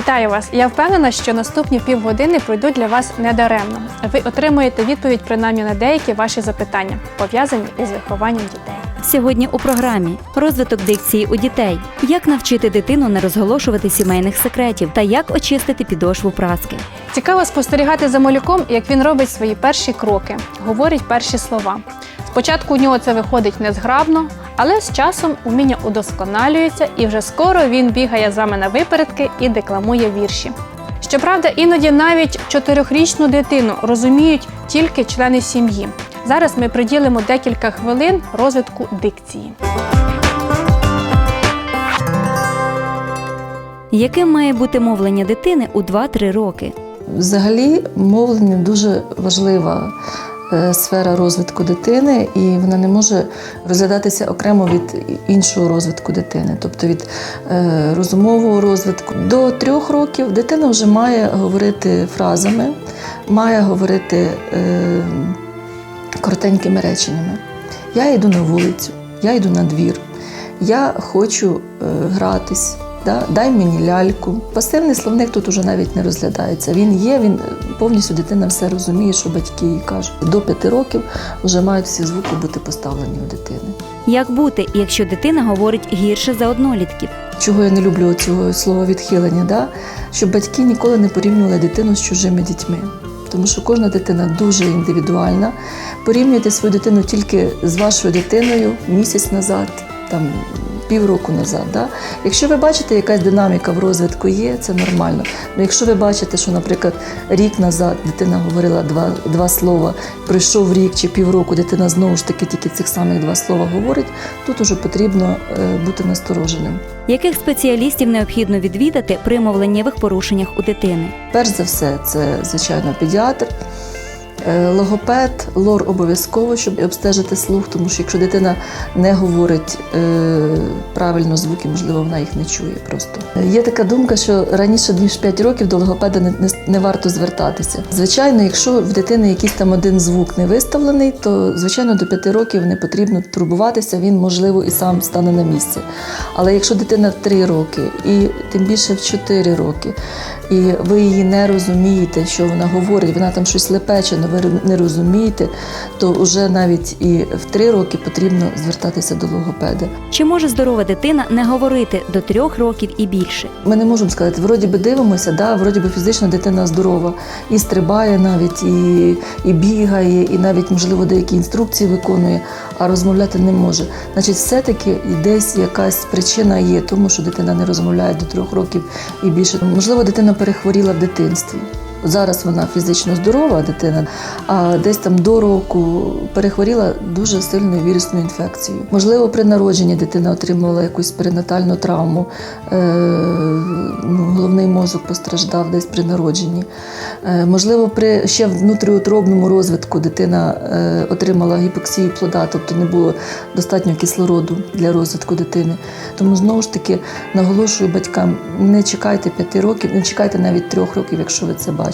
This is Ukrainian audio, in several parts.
Вітаю вас! Я впевнена, що наступні півгодини пройдуть для вас недаремно. Ви отримуєте відповідь принаймні на деякі ваші запитання, пов'язані із вихованням дітей. Сьогодні у програмі розвиток дикції у дітей, як навчити дитину не розголошувати сімейних секретів та як очистити підошву праски. Цікаво спостерігати за малюком, як він робить свої перші кроки, говорить перші слова. Спочатку у нього це виходить незграбно, але з часом уміння удосконалюється, і вже скоро він бігає з вами на випередки і декламує вірші. Щоправда, іноді навіть чотирьохрічну дитину розуміють тільки члени сім'ї. Зараз ми приділимо декілька хвилин розвитку дикції. Яким має бути мовлення дитини у 2-3 роки? Взагалі, мовлення дуже важлива е, сфера розвитку дитини, і вона не може розглядатися окремо від іншого розвитку дитини, тобто від е, розумового розвитку. До трьох років дитина вже має говорити фразами, має говорити е, коротенькими реченнями. Я йду на вулицю, я йду на двір, я хочу е, гратись. Да? Дай мені ляльку. Пасивний словник тут уже навіть не розглядається. Він є, він е, повністю дитина все розуміє, що батьки їй кажуть. До п'яти років вже мають всі звуки бути поставлені у дитини. Як бути, якщо дитина говорить гірше за однолітків? Чого я не люблю цього слова відхилення, да? щоб батьки ніколи не порівнювали дитину з чужими дітьми. Тому що кожна дитина дуже індивідуальна. Порівнюйте свою дитину тільки з вашою дитиною місяць назад, там півроку назад. Да? Якщо ви бачите, якась динаміка в розвитку є, це нормально. Ну якщо ви бачите, що, наприклад, рік назад дитина говорила два, два слова, пройшов рік чи півроку, дитина знову ж таки тільки цих самих два слова говорить, тут уже потрібно е, бути настороженим. Яких спеціалістів необхідно відвідати при мовленнєвих порушеннях у дитини? Перш за все, це звичайно педіатр. Е, Логопед, лор обов'язково, щоб обстежити слух, тому що якщо дитина не говорить е, правильно звуки, можливо, вона їх не чує просто. Е, Є така думка, що раніше ніж 5 років до логопеда не, не, не варто звертатися. Звичайно, якщо в дитини якийсь там один звук не виставлений, то звичайно до 5 років не потрібно турбуватися, він можливо і сам стане на місце. Але якщо дитина в 3 роки і тим більше в 4 роки, і ви її не розумієте, що вона говорить, вона там щось лепече, ви не розумієте, то вже навіть і в 3 роки потрібно звертатися до логопеда. Чи може здорова дитина не говорити до 3 років і більше? Ми не можемо сказати, вроді би дивимося, да, вроді би фізично дитина здорова, і стрибає навіть, і, і бігає, і навіть, можливо, деякі інструкції виконує, а розмовляти не може. Значить, все-таки десь якась причина є, тому що дитина не розмовляє до трьох років і більше. Можливо, дитина перехворіла в дитинстві. Зараз вона фізично здорова дитина, а десь там до року перехворіла дуже сильною вірусною інфекцією. Можливо, при народженні дитина отримувала якусь перинатальну травму, е, ну, головний мозок постраждав десь при народженні. Е, можливо, при ще внутріутробному розвитку дитина е, отримала гіпоксію плода, тобто не було достатньо кислороду для розвитку дитини. Тому знову ж таки наголошую батькам: не чекайте п'яти років, не чекайте навіть трьох років, якщо ви це бачите.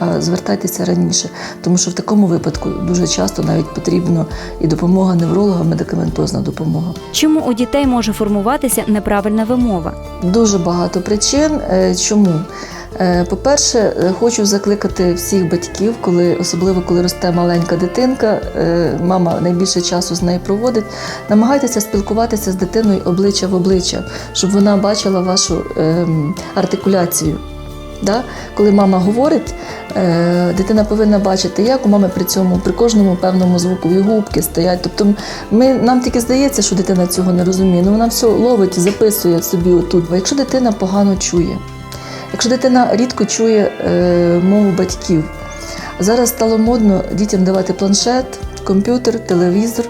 А звертайтеся раніше, тому що в такому випадку дуже часто навіть потрібна і допомога невролога, медикаментозна допомога. Чому у дітей може формуватися неправильна вимова? Дуже багато причин. Е, Чому? Е, По-перше, е, хочу закликати всіх батьків, коли особливо коли росте маленька дитинка, мама найбільше часу з нею проводить. Намагайтеся спілкуватися з дитиною обличчя в обличчя, щоб вона бачила вашу ем, артикуляцію. Да? Коли мама говорить, е, дитина повинна бачити, як у мами при цьому, при кожному певному звукові губки стоять. Тобто ми, нам тільки здається, що дитина цього не розуміє, але вона все ловить і записує собі отут. Бо якщо дитина погано чує, якщо дитина рідко чує е, мову батьків, зараз стало модно дітям давати планшет, комп'ютер, телевізор,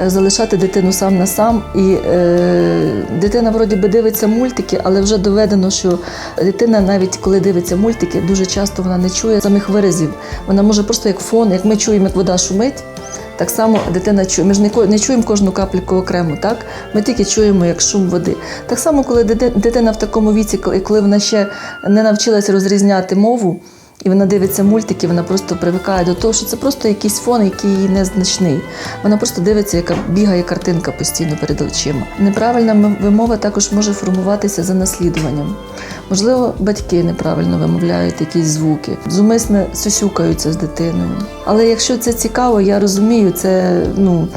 е, залишати дитину сам на сам. І е, дитина вроді би дивиться мультики, але вже доведено, що дитина, навіть коли дивиться мультики, дуже часто вона не чує самих виразів. Вона може просто як фон, як ми чуємо, як вода шумить. Так само дитина чує. Ми ж не чуємо кожну капліку окремо, так? Ми тільки чуємо як шум води. Так само, коли дитина в такому віці, коли вона ще не навчилася розрізняти мову, і вона дивиться мультики, вона просто привикає до того, що це просто якийсь фон, який їй незначний. Вона просто дивиться, яка бігає картинка постійно перед очима. Неправильна вимова також може формуватися за наслідуванням. Можливо, батьки неправильно вимовляють якісь звуки, зумисне сюсюкаються з дитиною. Але якщо це цікаво, я розумію, це ну.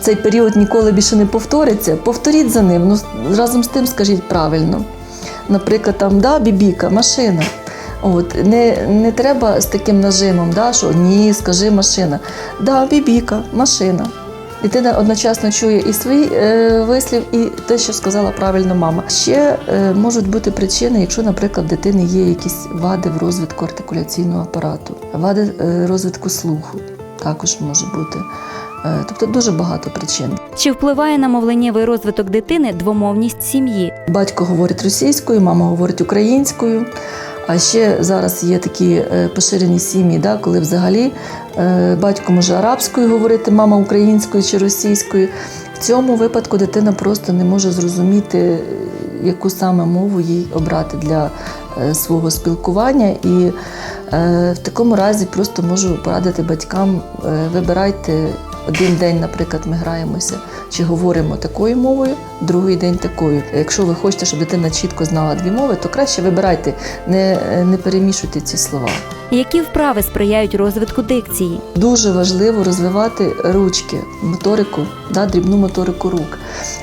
Цей період ніколи більше не повториться. Повторіть за ним. Ну разом з тим скажіть правильно. Наприклад, там да, бібіка, машина. От не, не треба з таким нажимом, да, що ні, скажи машина. Да, бібіка, машина. Дитина одночасно чує і свій е, вислів, і те, що сказала правильно мама. Ще е, можуть бути причини, якщо, наприклад, в дитини є якісь вади в розвитку артикуляційного апарату, вади е, розвитку слуху також може бути. Е, тобто дуже багато причин. Чи впливає на мовленнєвий розвиток дитини двомовність сім'ї? Батько говорить російською, мама говорить українською. А ще зараз є такі е, поширені сім'ї, да, коли взагалі е, батько може арабською говорити, мама українською чи російською. В цьому випадку дитина просто не може зрозуміти, е, яку саме мову їй обрати для свого спілкування. І в такому разі просто можу порадити батькам: вибирайте один день, наприклад, ми граємося чи говоримо такою мовою, другий день такою. Якщо ви хочете, щоб дитина чітко знала дві мови, то краще вибирайте, не, не перемішуйте ці слова. Які вправи сприяють розвитку дикції? Дуже важливо розвивати ручки, моторику, да, дрібну моторику рук.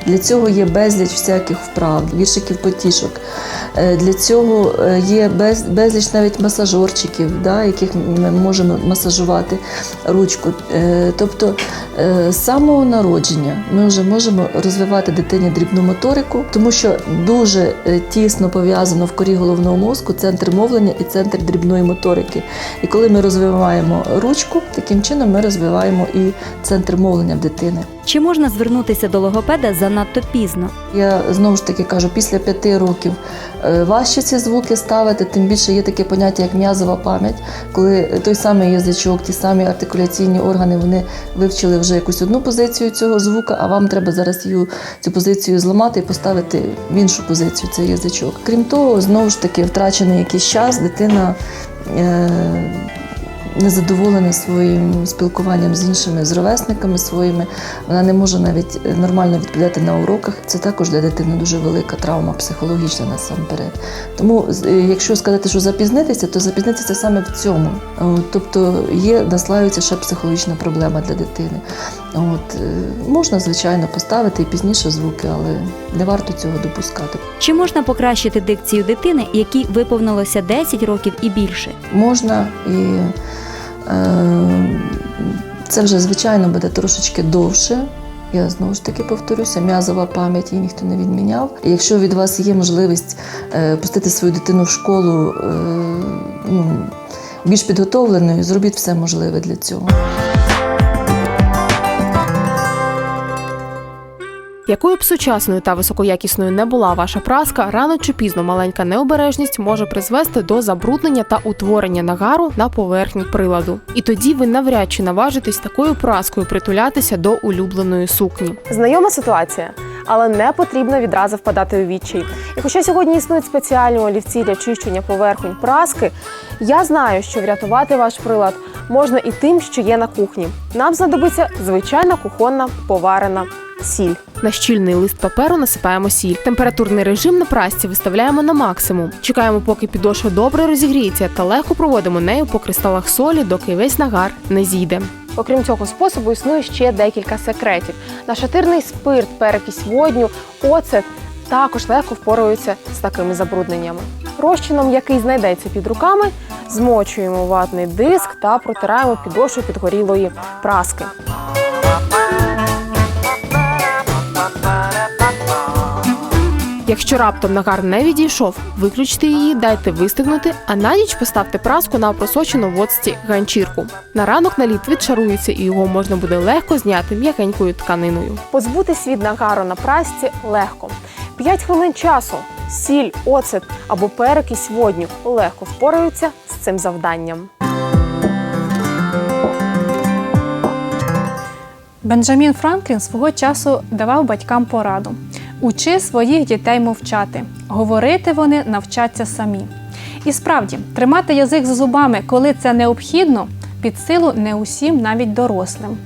Для цього є безліч всяких вправ, віршиків потішок. Е, Для цього е, є без, безліч навіть масажорчиків, да, яких ми можемо масажувати ручку. Е, Тобто з самого народження ми вже можемо розвивати дитині дрібну моторику, тому що дуже тісно пов'язано в корі головного мозку центр мовлення і центр дрібної моторики. І коли ми розвиваємо ручку, таким чином ми розвиваємо і центр мовлення дитини. Чи можна звернутися до логопеда занадто пізно? Я знову ж таки кажу, після п'яти років е, важче ці звуки ставити, тим більше є таке поняття, як м'язова пам'ять, коли той самий язичок, ті самі артикуляційні органи, вони вивчили вже якусь одну позицію цього звука, а вам треба зараз її, цю позицію зламати і поставити в іншу позицію цей язичок. Крім того, знову ж таки, втрачений якийсь час, дитина. Е- незадоволена своїм спілкуванням з іншими з ровесниками своїми. Вона не може навіть е, нормально відповідати на уроках. Це також для дитини дуже велика травма психологічна насамперед. Тому, е, якщо сказати, що запізнитися, то запізнитися саме в цьому. Тобто є наслаюється ще психологічна проблема для дитини. От, е, можна, звичайно, поставити і пізніше звуки, але не варто цього допускати. Чи можна покращити дикцію дитини, якій виповнилося 10 років і більше? можна і це вже звичайно буде трошечки довше. Я знову ж таки повторюся, м'язова пам'ять її ніхто не відміняв. І якщо від вас є можливість е, пустити свою дитину в школу е, ну, більш підготовленою, зробіть все можливе для цього. Якою б сучасною та високоякісною не була ваша праска, рано чи пізно маленька необережність може призвести до забруднення та утворення нагару на поверхні приладу. І тоді ви навряд чи наважитесь такою праскою притулятися до улюбленої сукні. Знайома ситуація, але не потрібно відразу впадати у відчай. І хоча сьогодні існують спеціальні олівці для чищення поверхонь праски, я знаю, що врятувати ваш прилад можна і тим, що є на кухні. Нам знадобиться звичайна кухонна поварена сіль. На щільний лист паперу насипаємо сіль. Температурний режим на прасці виставляємо на максимум. Чекаємо, поки підошва добре розігріється, та легко проводимо нею по кристалах солі, доки весь нагар не зійде. Окрім цього способу, існує ще декілька секретів. Нашатирний спирт, перекись водню, оцет також легко впораються з такими забрудненнями. Розчином, який знайдеться під руками, змочуємо ватний диск та протираємо підошву підгорілої праски. Якщо раптом нагар не відійшов, виключте її, дайте вистигнути, а на ніч поставте праску на просочену в оцті ганчірку. На ранок наліт відшарується і його можна буде легко зняти м'якенькою тканиною. Позбутись від нагару на прасці легко. 5 хвилин часу, сіль, оцет або перекись водню легко впораються з цим завданням. Бенджамін Франклін свого часу давав батькам пораду: учи своїх дітей мовчати, говорити вони навчаться самі. І справді, тримати язик за зубами, коли це необхідно, під силу не усім, навіть дорослим.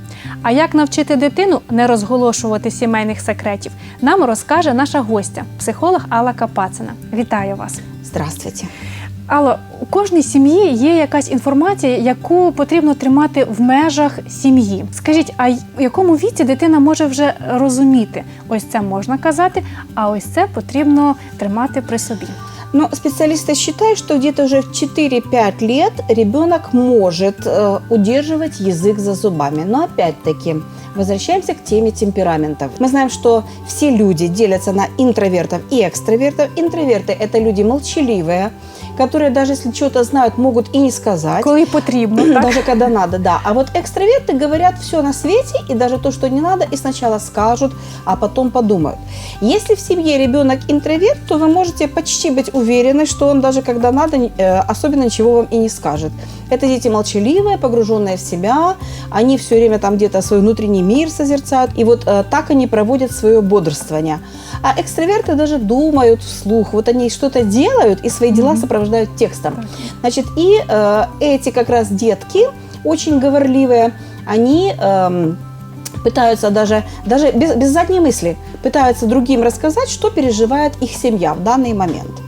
А як навчити дитину не розголошувати сімейних секретів, нам розкаже наша гостя, психолог Алла Капацина. Вітаю вас! Здравствуйте. Алло, у кожній сім'ї є якась інформація, яку потрібно тримати в межах сім'ї. Скажіть, а й- у якому віці дитина може вже розуміти? Ось це можна казати, а ось це потрібно тримати при собі. Но специалисты считают, что где-то уже в 4-5 лет ребенок может э, удерживать язык за зубами. Но опять-таки, возвращаемся к теме темпераментов. Мы знаем, что все люди делятся на интровертов и экстравертов. Интроверты – это люди молчаливые, которые даже если что-то знают, могут и не сказать. Коли потрібно, так? Даже когда надо, да. А вот экстраверты говорят все на свете, и даже то, что не надо, и сначала скажут, а потом подумают. Если в семье ребенок интроверт, то вы можете почти быть уверены, что он даже когда надо, э, особенно ничего вам и не скажет. Это дети молчаливые, погруженные в себя, они все время там где-то свой внутренний мир созерцают, и вот э, так они проводят свое бодрствование. А экстраверты даже думают вслух, вот они что-то делают и свои дела сопровождают текстом. Значит, и э, эти как раз детки, очень говорливые, они эм, пытаются даже, даже без, без задней мысли, пытаются другим рассказать, что переживает их семья в данный момент.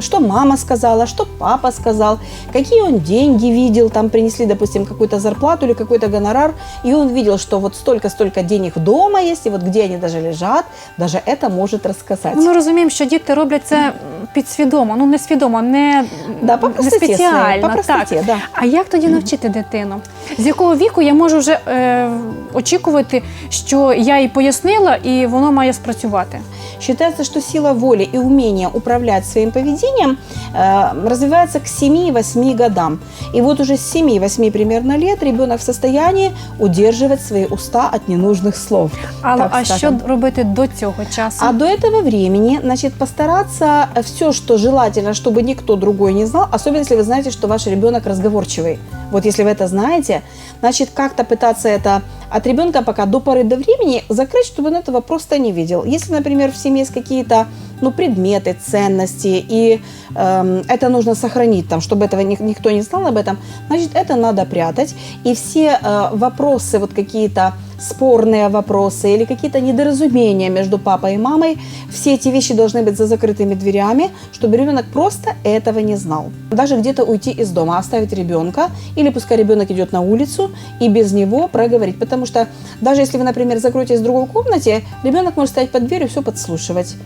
Что мама сказала, что папа сказал, какие он деньги видел, там принесли, допустим, какую-то зарплату или какой-то гонорар, и он видел, что вот столько-столько денег дома есть, и вот где они даже лежат, даже это может рассказать. Ну, Ми розуміємо, що діти роблять це підсвідомо, ну не свідомо, не, Да, по не простоте своей, спеціально. по простоте, так. да. А як тоді навчити дитину? З якого віку я можу вже е, очікувати, що я їй пояснила, і воно має спрацювати? Считается, что сила воли и умение управлять своим поведением э, развивается к 7-8 годам. И вот уже с 7-8 примерно лет ребенок в состоянии удерживать свои уста от ненужных слов. Але Так а скажем. що робити до цього часу? А до этого времени, значит, постараться все, что желательно, чтобы никто другой не знал, особенно если вы знаете, что ваш ребенок разговорчивый. Вот если вы это знаете, значит, как-то пытаться это от ребенка пока до поры до времени закрыть, чтобы он этого просто не видел. Если, например, в семье есть какие-то ну, предметы, ценности, и эм, это нужно сохранить, там, чтобы этого ни- никто не знал об этом, значит, это надо прятать. И все э, вопросы, вот какие-то спорные вопросы или какие-то недоразумения между папой и мамой, все эти вещи должны быть за закрытыми дверями, чтобы ребенок просто этого не знал. Даже где-то уйти из дома, оставить ребенка, или пускай ребенок идет на улицу и без него проговорить. Потому что даже если вы, например, закроетесь в другой комнате, ребенок может стоять под дверью и все подслушивать.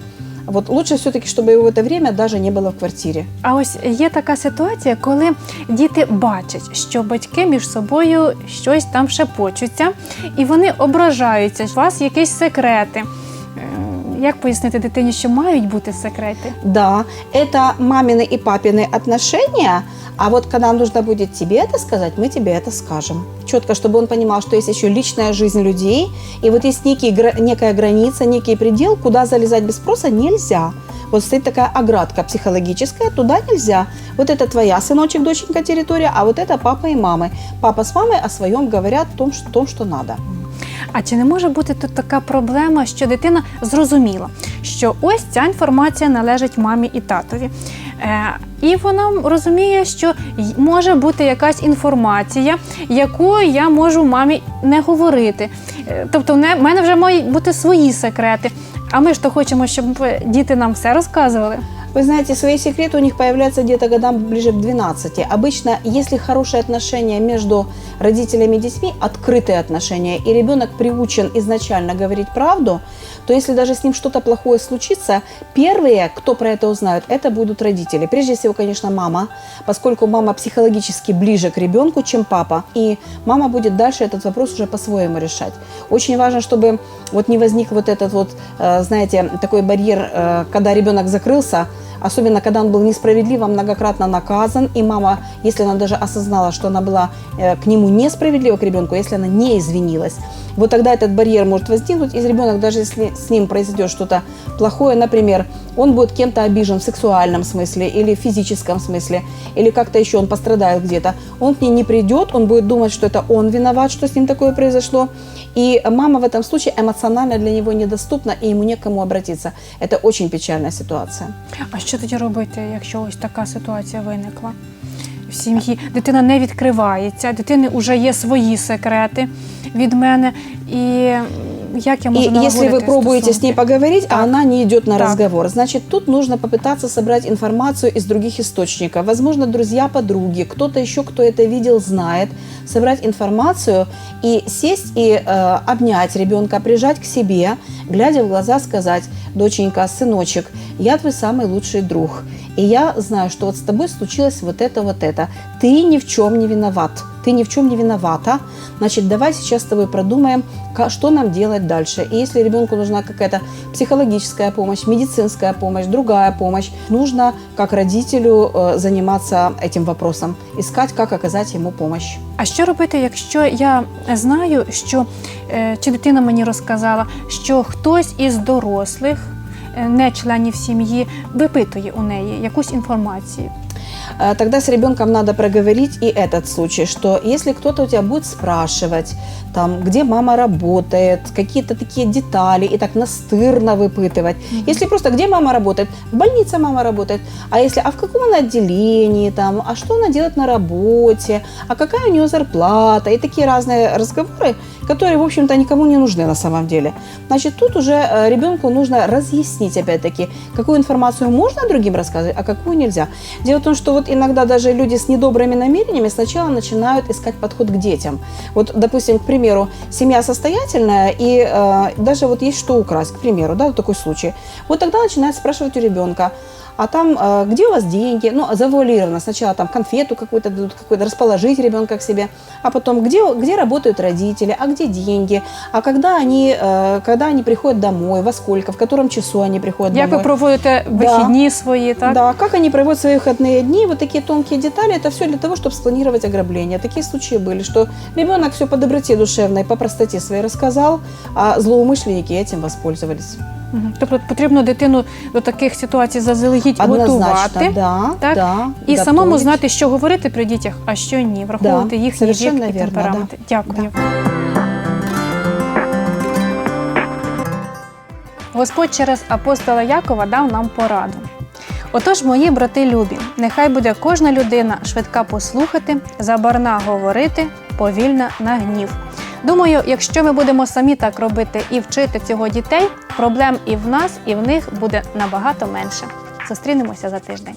Вот лучше все-таки, чтобы его в это время даже не было в квартире. А ось є така ситуація, коли діти бачать, що батьки між собою щось там шепочуться, і вони ображаються. У вас якісь секрети. Е, Як пояснити дитині, що мають бути секрети? Да, это мамины и папины отношения, а вот когда нужно будет тебе это сказать, мы тебе это скажем. Четко, чтобы он понимал, что есть еще личная жизнь людей, и вот есть некий, гра- некая граница, некий предел, куда залезать без спроса нельзя. Вот стоит такая оградка психологическая, туда нельзя. Вот это твоя, сыночек, доченька, территория, а вот это папа и мамы. Папа с мамой о своем говорят о том, что, том, что надо. А чи не може бути тут така проблема, що дитина зрозуміла, що ось ця інформація належить мамі і татові? Е, і вона розуміє, що може бути якась інформація, яку я можу мамі не говорити. Е, тобто, в мене вже мають бути свої секрети. А ми ж то хочемо, щоб діти нам все розказували. Вы знаете, свои секреты у них появляются где-то годам ближе к 12. Обычно, если хорошие отношения между родителями и детьми, открытые отношения, и ребенок приучен изначально говорить правду, то если даже с ним что-то плохое случится, первые, кто про это узнают, это будут родители. Прежде всего, конечно, мама, поскольку мама психологически ближе к ребенку, чем папа, и мама будет дальше этот вопрос уже по-своему решать. Очень важно, чтобы вот не возник вот этот вот, э, знаете, такой барьер, э, когда ребенок закрылся, особенно когда он был несправедливо многократно наказан, и мама, если она даже осознала, что она была э, к нему несправедлива, к ребенку, если она не извинилась, вот тогда этот барьер может возникнуть, и ребенок, даже если с ним произойдет что-то плохое, например, он будет кем-то обижен в сексуальном смысле или в физическом смысле, или как-то еще он пострадает где-то, он к ней не придет, он будет думать, что это он виноват, что с ним такое произошло, и мама в этом случае эмоционально для него недоступна, и ему некому обратиться. Это очень печальная ситуация. А що тоді робити, якщо ось така ситуація в сім'ї? Дитина не відкривається, дитини вже є свої секрети від мене. І м, як я можу И если вы налагодити пробуете с стосунки? ней поговорить, а Так. она не идет на Так. разговор, значит, тут нужно попытаться собрать информацию из других источников. Возможно, друзья, подруги, кто-то еще, кто это видел, знает. Собрать информацию и сесть и э, обнять ребенка, прижать к себе, глядя в глаза, сказать, доченька, сыночек, я твой самый лучший друг. И я знаю, что вот с тобой случилось вот это, вот это. Ты ни в чем не виноват. Ты ни в чем не виновата. Значит, давай сейчас с тобой продумаем, ка- что нам делать дальше. И если ребенку нужна какая-то психологическая помощь, медицинская помощь, другая помощь, нужно как родителю э, заниматься этим вопросом, искать, как оказать ему помощь. А що робити, якщо я знаю, що е, чи дитина мені розказала, що хтось із дорослих, е, не членів сім'ї, випитує у неї якусь інформацію? Э, Тогда с ребенком надо проговорить и этот случай, что если кто-то у тебя будет спрашивать, там, где мама работает, какие-то такие детали, и так настырно выпытывать. Если просто, где мама работает, в больнице мама работает, а если, а в каком она отделении, там, а что она делает на работе, а какая у нее зарплата, и такие разные разговоры, которые, в общем-то, никому не нужны на самом деле. Значит, тут уже э, ребенку нужно разъяснить, опять-таки, какую информацию можно другим рассказывать, а какую нельзя. Дело в том, что вот иногда даже люди с недобрыми намерениями сначала начинают искать подход к детям. Вот, допустим, к примеру, семья состоятельная, и э, даже вот есть что украсть, к примеру, да, вот такой случай. Вот тогда начинают спрашивать у ребенка, а там, э, где у вас деньги? Ну, завуалированно. Сначала там конфету какую-то дадут, какую-то расположить ребенка к себе, а потом, где, где работают родители, а где деньги, а когда они, э, когда они приходят домой, во сколько, в котором часу они приходят Як ви домой. проводите Да. вихідні свої, так? Да, как они проводят свои выходные дни, вот такие тонкие детали, это все для того, чтобы спланировать ограбление. Такие случаи были, что ребенок все по доброте душевной, по простоте своей рассказал, а злоумышленники этим воспользовались. Тобто потрібно дитину до таких ситуацій заздалегідь готувати. да, так? да. І самому знати, що говорити при дітях, а що ні, враховувати Да, їхній вік і темпераменти. Дякую. Господь через апостола Якова дав нам пораду. Отож, мої брати любі, нехай буде кожна людина швидка послухати, забарна говорити, повільна на гнів. Думаю, якщо ми будемо самі так робити і вчити цього дітей, проблем і в нас, і в них буде набагато менше. Зустрінемося за тиждень.